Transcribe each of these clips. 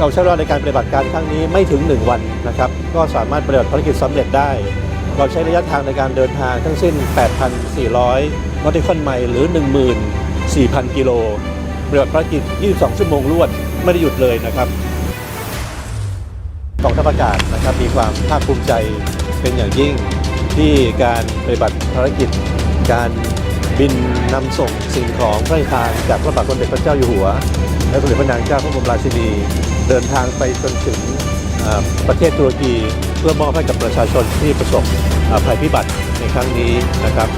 เราใช้เวลาในการปฏิบัติการครั้งนี้ไม่ถึง 1 วันนะครับ ก็สามารถปฏิบัติภารกิจสำเร็จได้ เราใช้ระยะทางในการเดินทางทั้งสิ้น 8,400นอติคอนไมล์หรือ 14,000 กิโลปฏิบัติภารกิจ 22 ชั่วโมงรวดไม่ได้หยุดเลยนะครับกองทัพอากาศนะครับมีความภาคภูมิใจเป็นอย่างยิ่งที่การปฏิบัติภารกิจ การบินนำส่งสิ่งของพระราชทานจากพระบาทสมเด็จพระเจ้าอยู่หัว และสมเด็จพระนางเจ้าพระบรมราชินี เดินทางไปจนถึงประเทศตุรกีเพื่อมอบให้กับประชาชนที่ประสบภัยพิบัติในครั้งนี้นะครับ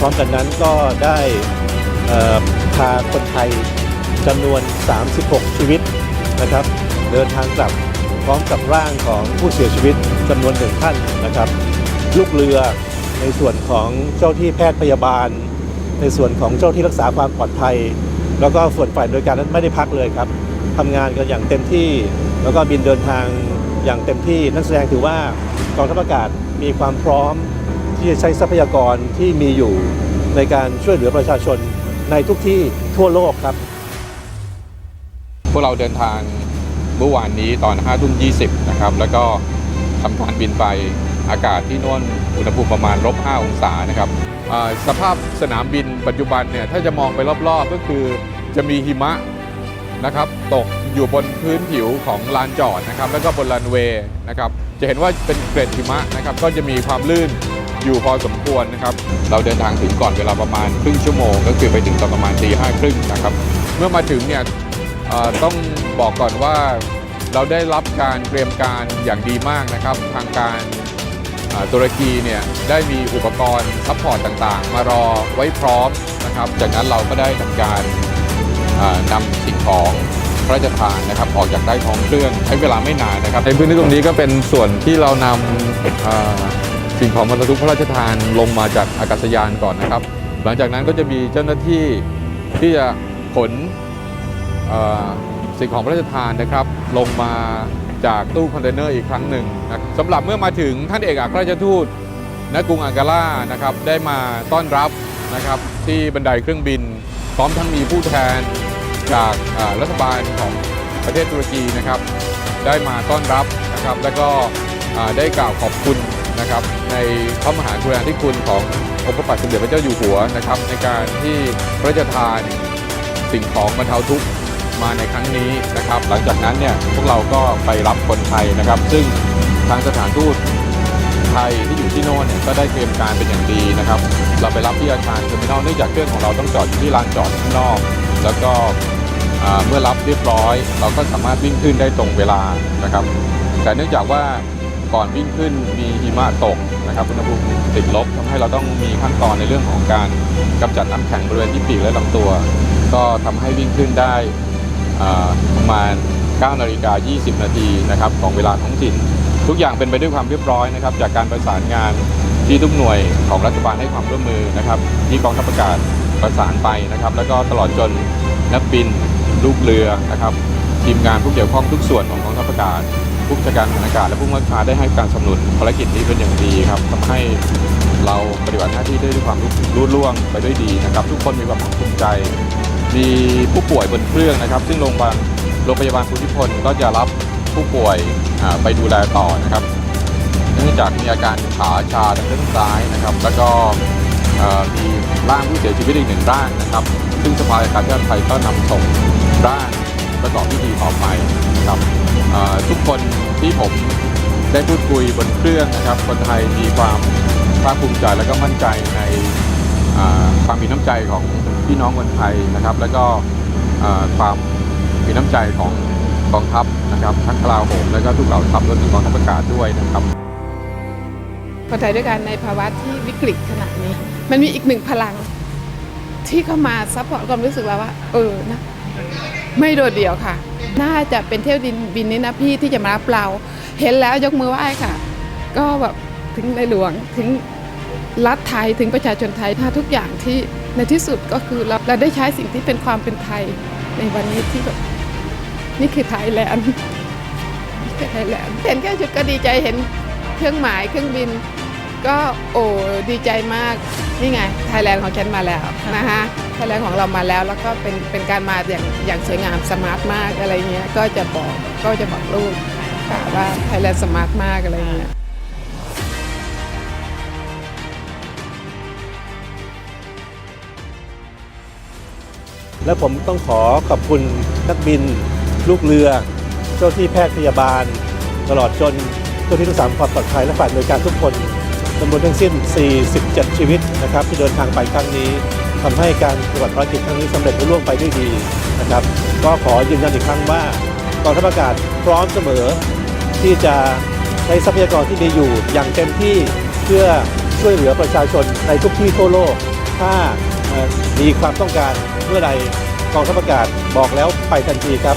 พร้อมกันนั้นก็ได้พาคนไทยจำนวน 36 ชีวิตนะครับ เดินทางกลับพร้อมกับร่างของผู้เสียชีวิตจำนวนหนึ่งท่านนะครับ ลูกเรือในส่วนของเจ้าที่แพทย์พยาบาล ในส่วนของเจ้าที่รักษาความปลอดภัย แล้วก็ส่วนฝ่ายบริการนั้นไม่ได้พักเลยครับ ทำงานกันอย่างเต็มที่ แล้วก็บินเดินทางอย่างเต็มที่ นั่นแสดงถือว่ากองทัพอากาศมีความพร้อมที่จะใช้ทรัพยากรที่มีอยู่ในการช่วยเหลือประชาชนในทุกที่ทั่วโลกครับ พวกเราเดินทางเมื่อวานนี้ตอน5ทุ่ม20 นะครับ แล้วก็ทำการบินไปอากาศที่น่นอุณหภูมิประมาณลบ5องศานะครับสภาพสนามบินปัจจุบันเนี่ยถ้าจะมองไปรอบๆ ก็คือจะมีหิมะ นะครับตกอยู่บนพื้นผิวของลานจอดนะครับแล้วก็บนรันเวย์นะครับจะเห็นว่าเป็นเกล็ดหิมะนะครับก็จะมีความลื่นอยู่พอสมควรนะครับเราเดินทางถึงก่อนเวลาประมาณครึ่งชั่วโมง ก็คือไปถึงตอนประมาณตีห้าครึ่งนะครับเมื่อมาถึงเนี่ยต้องบอกก่อนว่าเราได้รับการเตรียมการอย่างดีมากนะครับ ทางการตุรกีเนี่ยได้มีอุปกรณ์ซัพพอร์ตต่างๆ มารอไว้พร้อมนะครับ จากนั้นเราก็ได้ทำการนำ ของพระราชทานนะครับออกจากใต้ท้องเครื่องใช้เวลาไม่นานนะครับในพื้นที่ตรงนี้ก็เป็นส่วนที่เรานำสิ่งของบรรทุกพระราชทานลงมาจากอากาศยานก่อนนะครับ หลังจากนั้นก็จะมีเจ้าหน้าที่ที่จะขนสิ่งของพระราชทานนะครับ ลงมาจากตู้คอนเทนเนอร์อีกครั้งหนึ่งนะสำหรับเมื่อมาถึงท่านเอกอัครราชทูตณกรุงอังการ่านะครับได้มาต้อนรับนะครับที่บันไดเครื่องบิน พร้อมทั้งมีผู้แทน จากรัฐบาลของประเทศตุรกีนะครับ ได้มาต้อนรับนะครับ แล้วก็ได้กล่าวขอบคุณนะครับ ในพระมหากรุณาธิคุณขององค์พระบาทสมเด็จพระเจ้าอยู่หัวนะครับ ในการที่พระราชทานสิ่งของบรรเทาทุกข์มาในครั้งนี้นะครับ หลังจากนั้นเนี่ยพวกเราก็ไปรับคนไทยนะครับ ซึ่งทางสถานทูตไทยที่อยู่ที่โน่นเนี่ยก็ได้เตรียมการเป็นอย่างดีนะครับ เราไปรับที่อาคารเทอร์มินอลเนื่องจากเครื่องของเราต้องจอดอยู่ที่ลานจอดข้างนอก แล้วก็ เมื่อรับเรียบร้อย เราก็สามารถวิ่งขึ้นได้ตรงเวลานะครับ แต่เนื่องจากว่าก่อนวิ่งขึ้นมีหิมะตกนะครับอุณหภูมิติดลบทำให้เราต้องมีขั้นตอนในเรื่องของการกำจัดน้ำแข็งบริเวณที่ปีกและลำตัว ก็ทำให้วิ่งขึ้นได้ประมาณ 9 นาฬิกา 20 นาทีนะครับของเวลาท้องถิ่น ทุกอย่างเป็นไปด้วยความเรียบร้อยนะครับ จากการประสานงานที่ทุกหน่วยของรัฐบาลให้ความร่วมมือนะครับ ที่กองทัพอากาศประสานไปนะครับ แล้วก็ตลอดจนนักบิน ลูกเรือนะครับทีมงานผู้เกี่ยวข้องทุกส่วนของกองทัพอากาศผู้จัดการทหารอากาศและผู้บังคับาได้ให้การสนับสนุนภารกิจนี้เป็นอย่างดีครับทำให้เราปฏิบัติหน้าที่ได้ด้วยความรุ่ล่วงไปด้วยดีนะครับ ทุกคนมีความภาคภูมิใจ มีผู้ป่วยบนเครื่องนะครับ ซึ่งโรงพยาบาลโรงพยาบาลภูมิพลก็จะรับผู้ป่วยไปดูแลต่อนะครับ เนื่องจากมีอาการขาชาทางด้านซ้ายนะครับ แล้วก็มีร่างผู้เสียชีวิตอีกหนึ่งร่างนะครับ ซึ่งสภาการชาติไทยก็นำส่ง ร่างประกอบพิธีต่อไปนะครับทุกคนที่ผมได้พูดคุยบนเครื่องนะครับ คนไทยมีความภาคภูมิใจและก็มั่นใจในความมีน้ำใจของพี่น้องคนไทยนะครับ แล้วก็ความมีน้ำใจของกองทัพนะครับทั้งกลาโหมและก็ทุกเหล่าทัพรวมถึงกองทัพอากาศด้วยนะครับคนไทยด้วยกันในภาวะที่วิกฤตขนาดนี้ มันมีอีกหนึ่งพลังที่เข้ามาซัพพอร์ตความรู้สึกเราว่า เออนะ ไม่โดดเดี่ยวค่ะ น่าจะเป็นเที่ยวดินบินนี้นะพี่ที่จะมารับเรา เห็นแล้วยกมือไหว้ค่ะ ก็แบบถึงในหลวงถึงรัฐไทยถึงประชาชนไทยถ้าทุกอย่างที่ในที่สุดก็คือเราเราได้ใช้สิ่งที่เป็นความเป็นไทยในวันนี้ที่แบบนี่คือไทยแลนด์นี่คือไทยแลนด์เห็นแค่ชุดก็ดีใจเห็นเครื่องหมายเครื่องบิน ก็โอ้ดีใจมากนี่ไงไทยแลนด์ของฉันมาแล้วนะคะไทยแลนด์ของเรามาแล้วแล้วก็เป็นเป็นการมาอย่างอย่างสวยงามสมาร์ทมากอะไรเงี้ยก็จะบอกก็จะบอกลูกค่ะว่าไทยแลนด์สมาร์ทมากอะไรเงี้ยและผมต้องขอขอบคุณนักบิน ลูกเรือ เจ้าที่แพทย์พยาบาล ตลอดจนเจ้าที่รักษาความปลอดภัยและฝ่ายบริการทุกคน จำนวนทั้งสิ้น 47 ชีวิตนะครับที่เดินทางไปครั้งนี้ทำให้การปฏิบัติภารกิจครั้งนี้สำเร็จรุ่ล่วงไปด้วยดีนะครับ ก็ขอยืนยันอีกครั้งว่ากองทัพอากาศพร้อมเสมอ ที่จะใช้ทรัพยากรที่มีอยู่อย่างเต็มที่เพื่อช่วยเหลือประชาชนในทุกที่ทั่วโลก ถ้ามีความต้องการเมื่อใดกองทัพอากาศบอกแล้วไปทันทีครับ